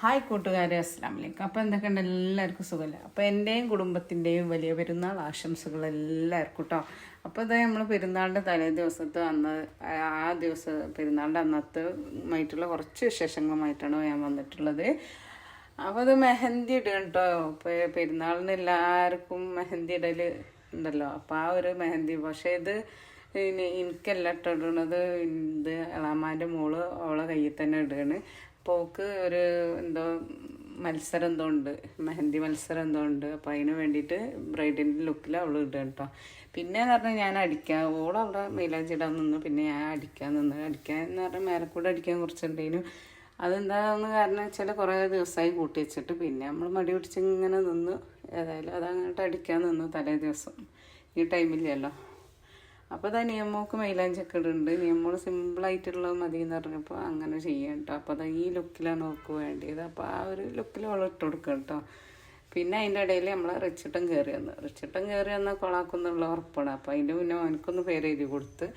Hi കൂട്ടുകാരെ അസ്സാം വലൈക്കും അപ്പോൾ എന്തൊക്കെയുണ്ട്? എല്ലാവർക്കും സുഖമില്ല അപ്പോൾ എന്റെയും കുടുംബത്തിന്റെയും വലിയ പെരുന്നാൾ ആശംസകൾ എല്ലാവർക്കും കേട്ടോ അപ്പോൾ ഇതാ നമ്മൾ പെരുന്നാളിന്റെ തലേ ദിവസത്തെ അന്ന് ആ ദിവസം പെരുന്നാളിന്റെ അന്നത്തെ ആയിട്ടുള്ള കുറച്ച് വിശേഷങ്ങളുമായിട്ടാണ് ഞാൻ വന്നിട്ടുള്ളത്. അപ്പോൾ അത് മെഹന്തി ഇടുക കേട്ടോ ഇപ്പോൾ പെരുന്നാളിന് എല്ലാവർക്കും മെഹന്തി ഇടൽ ഉണ്ടല്ലോ. അപ്പോൾ ആ ഒരു മെഹന്തി പക്ഷേ ഇത് എനിക്കല്ല ഇട്ടിടുന്നത്. ഇത് എളാമാന്റെ മോൾ അവളെ കയ്യിൽ തന്നെ ഇടുകയാണ്. ഓക്ക് ഒരു എന്തോ മത്സരം എന്തോ ഉണ്ട്. മെഹന്തി മത്സരം എന്തോ ഉണ്ട്. അപ്പോൾ അതിന് വേണ്ടിയിട്ട് ബ്രൈഡിന്റെ ലുക്കിൽ അവൾ ഇടുക കേട്ടോ പിന്നെ എന്ന് പറഞ്ഞാൽ ഞാൻ അടിക്കാൻ ഓളവിടെ മൈലാഞ്ചി ഇടാൻ നിന്നു. പിന്നെ ഞാൻ അടിക്കാൻ നിന്ന്. അടിക്കാൻ എന്ന് പറഞ്ഞാൽ മേലക്കൂടെ അടിക്കാൻ കുറച്ചുണ്ടെങ്കിലും അതെന്താന്ന് കാരണം വെച്ചാൽ കുറേ ദിവസമായി കൂട്ടി വെച്ചിട്ട് പിന്നെ നമ്മൾ മടി പിടിച്ച് ഇങ്ങനെ നിന്ന്. ഏതായാലും അതങ്ങോട്ട് അടിക്കാൻ നിന്നു തലേ ദിവസം. ഈ ടൈമില്ലല്ലോ അപ്പോൾ അതാ നിയമോക്ക് മൈലാഞ്ചൊക്കെ ഇടുന്നുണ്ട് നിയമോൾ സിമ്പിളായിട്ടുള്ളത് മതി എന്ന് പറഞ്ഞപ്പോൾ അങ്ങനെ ചെയ്യാം കേട്ടോ അപ്പോൾ അതാ ഈ ലുക്കിലാണ് നോക്ക് വേണ്ടിയത്. അപ്പോൾ ആ ഒരു ലുക്കിൽ അവൾ ഇട്ട് കൊടുക്കുക കേട്ടോ പിന്നെ അതിന്റെ ഇടയിൽ നമ്മൾ റിച്ചിട്ടം കയറി വന്നു. റിച്ചിട്ടം കയറി വന്നാൽ കൊളാക്കുന്നുള്ള ഉറപ്പാണ്. അപ്പോൾ അതിന്റെ മുന്നേ ഓനക്കൊന്ന് പേര് എഴുതി കൊടുത്ത്.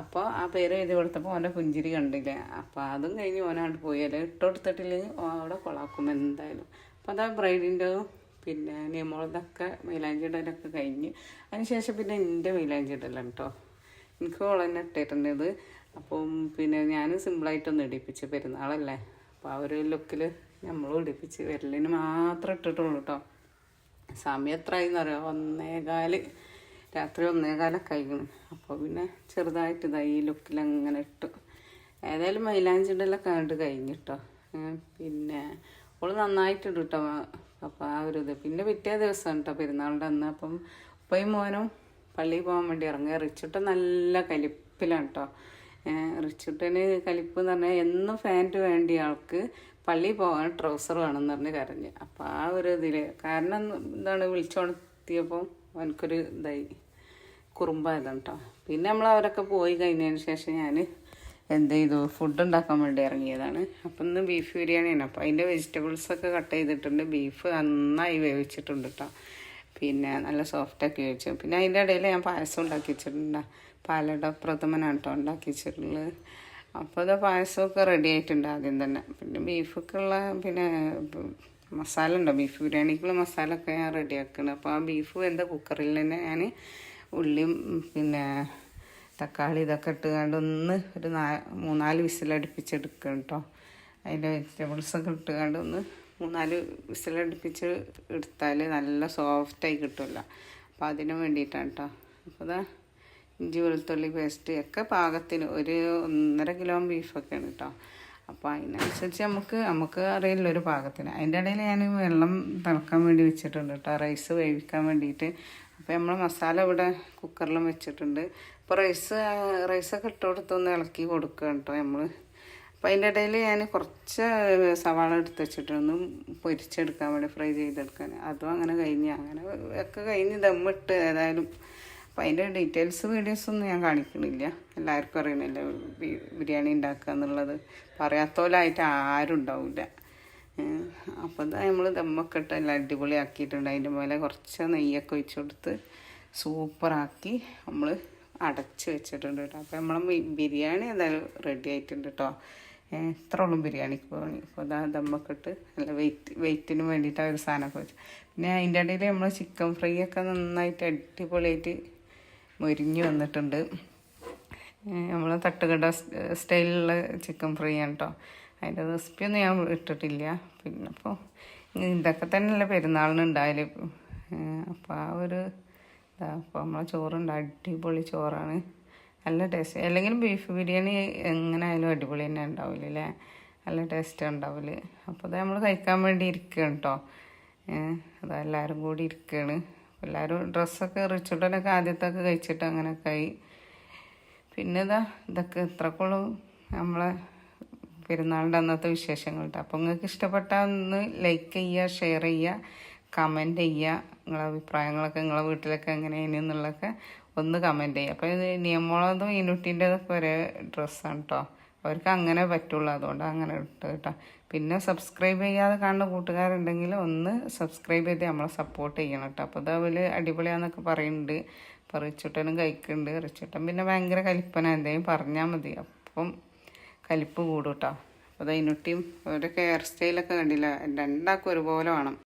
അപ്പോൾ ആ പേര് എഴുതി കൊടുത്തപ്പോൾ ഓന്റെ പുഞ്ചിരി കണ്ടില്ല? അപ്പോൾ അതും കഴിഞ്ഞ് ഓനാണ്ട് പോയാൽ ഇട്ട് കൊടുത്തിട്ടില്ലെങ്കിൽ അവിടെ കൊളാക്കും എന്തായാലും. അപ്പോൾ അതാ ബ്രൈഡിന്റെ പിന്നെ നിയമോളതൊക്കെ മൈലാഞ്ചി ഇടലൊക്കെ കഴിഞ്ഞ്. അതിനുശേഷം പിന്നെ എന്റെ മൈലാഞ്ചി ഇടലാണ് കേട്ടോ എനിക്ക് ഓളന്നെ ഇട്ടിട്ടുണ്ട് ഇത് അപ്പം പിന്നെ ഞാൻ സിമ്പിളായിട്ടൊന്ന് ഇടിപ്പിച്ച് പെരുന്നാളല്ലേ. അപ്പോൾ ആ ഒരു ലുക്കിൽ നമ്മൾ ഇടിപ്പിച്ച് വിരലിന് മാത്രം ഇട്ടിട്ടുള്ളൂ കേട്ടോ സമയം എത്രയെന്ന് അറിയാം? ഒന്നേകാൽ രാത്രി ഒന്നേകാലൊക്കെ കഴിക്കണം അപ്പോൾ പിന്നെ ചെറുതായിട്ട് ഇതായി ഈ ലുക്കിൽ അങ്ങനെ ഇട്ടു. ഏതായാലും മൈലാഞ്ചിടലൊക്കെ കണ്ട് കഴിഞ്ഞിട്ടോ പിന്നെ ഓൾ നന്നായിട്ടുണ്ട് കേട്ടോ അപ്പം ആ ഒരു ഇത്. പിന്നെ പിറ്റേ ദിവസം കേട്ടോ പെരുന്നാളിന്റെ അന്ന്. അപ്പം ഉപ്പയും മോനും പള്ളിയിൽ പോകാൻ വേണ്ടി ഇറങ്ങുക. റിച്ചിട്ട് നല്ല കലിപ്പിലാണ് കേട്ടോ. റിച്ചുട്ടന് കലിപ്പ് എന്ന് പറഞ്ഞാൽ എന്നും ഫാന്റ് വേണ്ടിയ ആൾക്ക് പള്ളിയിൽ പോകാൻ ട്രൗസർ വേണമെന്ന് പറഞ്ഞ് കരഞ്ഞ്. അപ്പോൾ ആ ഒരു ഇതിൽ കാരണം എന്താണ് വിളിച്ചോണത്തിയപ്പോൾ എനിക്കൊരു ഇതായി. കുറുമ്പായതാണ് കേട്ടോ. പിന്നെ നമ്മൾ അവരൊക്കെ പോയി കഴിഞ്ഞതിന് ശേഷം ഞാൻ എന്ത് ചെയ്തു? ഫുഡ് ഉണ്ടാക്കാൻ വേണ്ടി ഇറങ്ങിയതാണ്. അപ്പം ഇന്ന് ബീഫ് ബിരിയാണിയാണ് അപ്പോൾ അതിന്റെ വെജിറ്റബിൾസൊക്കെ കട്ട് ചെയ്തിട്ടുണ്ട്. ബീഫ് നന്നായി വേവിച്ചിട്ടുണ്ട് കേട്ടോ പിന്നെ നല്ല സോഫ്റ്റാക്കി വേവിച്ചു. പിന്നെ അതിന്റെ ഇടയിൽ ഞാൻ പായസം ഉണ്ടാക്കി വെച്ചിട്ടുണ്ട് പാലട പ്രഥമനാണ് കേട്ടോ ഉണ്ടാക്കി വെച്ചിട്ടുള്ളത്. അപ്പോൾ അത് പായസമൊക്കെ റെഡി ആയിട്ടുണ്ട് ആദ്യം തന്നെ. പിന്നെ ബീഫൊക്കെയുള്ള പിന്നെ മസാല ഉണ്ടോ? ബീഫ് ബിരിയാണിക്കുള്ള മസാല ഒക്കെ ഞാൻ റെഡിയാക്കുന്നുണ്ട് അപ്പോൾ ആ ബീഫ് വെന്ത കുക്കറിൽ തന്നെ ഞാൻ ഉള്ളിയും പിന്നെ തക്കാളി ഇതൊക്കെ ഇട്ടുകൊണ്ട് ഒന്ന് ഒരു നാ മൂന്നാൽ വിസിലടുപ്പിച്ചെടുക്കണം കേട്ടോ അതിന്റെ വെജിറ്റബിൾസൊക്കെ ഇട്ടുകൊണ്ട് ഒന്ന് മൂന്നാൽ വിസിലടുപ്പിച്ച് എടുത്താൽ നല്ല സോഫ്റ്റായി കിട്ടുമല്ലോ അപ്പോൾ അതിന് വേണ്ടിയിട്ടാണ് കേട്ടോ അപ്പോൾ ഇതാ ഇഞ്ചി വെളുത്തുള്ളി പേസ്റ്റ് ഒക്കെ പാകത്തിന് ഒരു ഒന്നര കിലോ ബീഫൊക്കെയാണ് കേട്ടോ അപ്പോൾ അതിനനുസരിച്ച് നമുക്ക് നമുക്ക് അറിയില്ല ഒരു പാകത്തിന്. അതിന്റെ ഇടയിൽ ഞാൻ വെള്ളം തിളക്കാൻ വേണ്ടി വെച്ചിട്ടുണ്ട് കേട്ടോ റൈസ് വേവിക്കാൻ വേണ്ടിയിട്ട് അപ്പോൾ നമ്മൾ മസാല ഇവിടെ കുക്കറിലും വെച്ചിട്ടുണ്ട്. അപ്പോൾ റൈസ് റൈസൊക്കെ ഇട്ട് കൊടുത്തൊന്ന് ഇളക്കി കൊടുക്കുക കേട്ടോ നമ്മൾ അപ്പോൾ അതിന്റെ ഇടയിൽ ഞാൻ കുറച്ച് സവാള എടുത്ത് വെച്ചിട്ടൊന്ന് പൊരിച്ചെടുക്കാൻ വേണ്ടി ഫ്രൈ ചെയ്തെടുക്കാൻ. അതും അങ്ങനെ കഴിഞ്ഞ്. അങ്ങനെ ഒക്കെ കഴിഞ്ഞ് ദമ്മിട്ട് ഏതായാലും. അപ്പോൾ അതിന്റെ ഡീറ്റെയിൽസ് വീഡിയോസൊന്നും ഞാൻ കാണിക്കണില്ല. എല്ലാവർക്കും അറിയണില്ല ബിരിയാണി ഉണ്ടാക്കുക എന്നുള്ളത് പറയാത്തോലായിട്ട് ആരും ഉണ്ടാവില്ല അപ്പോൾ നമ്മൾ ദമ്മൊക്കെ ഇട്ട് എല്ലാം അടിപൊളിയാക്കിയിട്ടുണ്ട്. അതിന്റെ മേലെ കുറച്ച് നെയ്യൊക്കെ ഒഴിച്ച് കൊടുത്ത് സൂപ്പറാക്കി നമ്മൾ അടച്ച് വെച്ചിട്ടുണ്ട് കേട്ടോ. അപ്പോൾ നമ്മൾ ബിരിയാണി എന്തായാലും റെഡി ആയിട്ടുണ്ട് കേട്ടോ. എത്ര ഉള്ളൂ ബിരിയാണിക്ക് പോകണി അപ്പോൾ അതാ ദമ്മൊക്കെ ഇട്ട് നല്ല വെയിറ്റ് വെയിറ്റിന് വേണ്ടിയിട്ട് ആ ഒരു സാധനമൊക്കെ വെച്ചു. പിന്നെ അതിന്റെ ഇടയിൽ നമ്മൾ ചിക്കൻ ഫ്രൈ ഒക്കെ നന്നായിട്ട് അടിപൊളിയായിട്ട് മൊരിഞ്ഞു വന്നിട്ടുണ്ട്. നമ്മൾ തട്ടുകട സ്റ്റൈലിലുള്ള ചിക്കൻ ഫ്രൈ ആണ് കേട്ടോ. അതിന്റെ റെസിപ്പിയൊന്നും ഞാൻ ഇട്ടിട്ടില്ല. പിന്നെ അപ്പോൾ ഇതൊക്കെ തന്നെയല്ലേ പെരുന്നാളിന് ഉണ്ടായാലും. അപ്പോൾ ആ ഒരു ഇതാ അപ്പോൾ നമ്മളെ ചോറുണ്ട് അടിപൊളി ചോറാണ്. നല്ല ടേസ്റ്റ്. അല്ലെങ്കിൽ ബീഫ് ബിരിയാണി എങ്ങനെ ആയാലും അടിപൊളി തന്നെ ഉണ്ടാവില്ല അല്ലേ? നല്ല ടേസ്റ്റ് ഉണ്ടാവില്ല അപ്പോൾ അത് നമ്മൾ കഴിക്കാൻ വേണ്ടി ഇരിക്കുകയാണ് കേട്ടോ അതാ എല്ലാവരും കൂടി ഇരിക്കുകയാണ് എല്ലാവരും ഡ്രസ്സൊക്കെ റിച്ചുട്ടനൊക്കെ ആദ്യത്തൊക്കെ കഴിച്ചിട്ട് അങ്ങനെയൊക്കെ ആയി. പിന്നെ ഇതാ ഇതൊക്കെ ഇത്രക്കുള്ളും നമ്മളെ പെരുന്നാളിന്റെ അന്നത്തെ വിശേഷങ്ങൾ കേട്ടോ അപ്പോൾ നിങ്ങൾക്ക് ഇഷ്ടപ്പെട്ട ഒന്ന് ലൈക്ക് ചെയ്യുക ഷെയർ ചെയ്യുക കമന്റ് ചെയ്യുക. നിങ്ങളെ അഭിപ്രായങ്ങളൊക്കെ നിങ്ങളെ വീട്ടിലൊക്കെ എങ്ങനെയാണ് എന്നുള്ളതൊക്കെ ഒന്ന് കമന്റ് ചെയ്യുക. അപ്പോൾ ഇത് നിയമോളതും ഇനുട്ടിന്റെതൊക്കെ ഒരേ ഡ്രസ്സാണ് കേട്ടോ അവർക്ക് അങ്ങനെ പറ്റുള്ളൂ. അതുകൊണ്ട് അങ്ങനെ ഇട്ട് കേട്ടോ. പിന്നെ സബ്സ്ക്രൈബ് ചെയ്യാതെ കാണുന്ന കൂട്ടുകാരുണ്ടെങ്കിൽ ഒന്ന് സബ്സ്ക്രൈബ് ചെയ്ത് നമ്മളെ സപ്പോർട്ട് ചെയ്യണം കേട്ടോ. അപ്പോൾ അതവർ അടിപൊളിയാന്നൊക്കെ പറയുന്നുണ്ട്. അപ്പോൾ റിച്ചുട്ടനും കഴിക്കുന്നുണ്ട് റിച്ചുട്ടൻ പിന്നെ ഭയങ്കര കലിപ്പന. എന്തെങ്കിലും പറഞ്ഞാൽ മതി. അപ്പം കലിപ്പ് കൂടും കേട്ടോ അപ്പോൾ അതിനുട്ടിയും അവരൊക്കെ ഹെയർ സ്റ്റൈലൊക്കെ കണ്ടില്ല? രണ്ടാൾക്കും ഒരുപോലെ വേണം.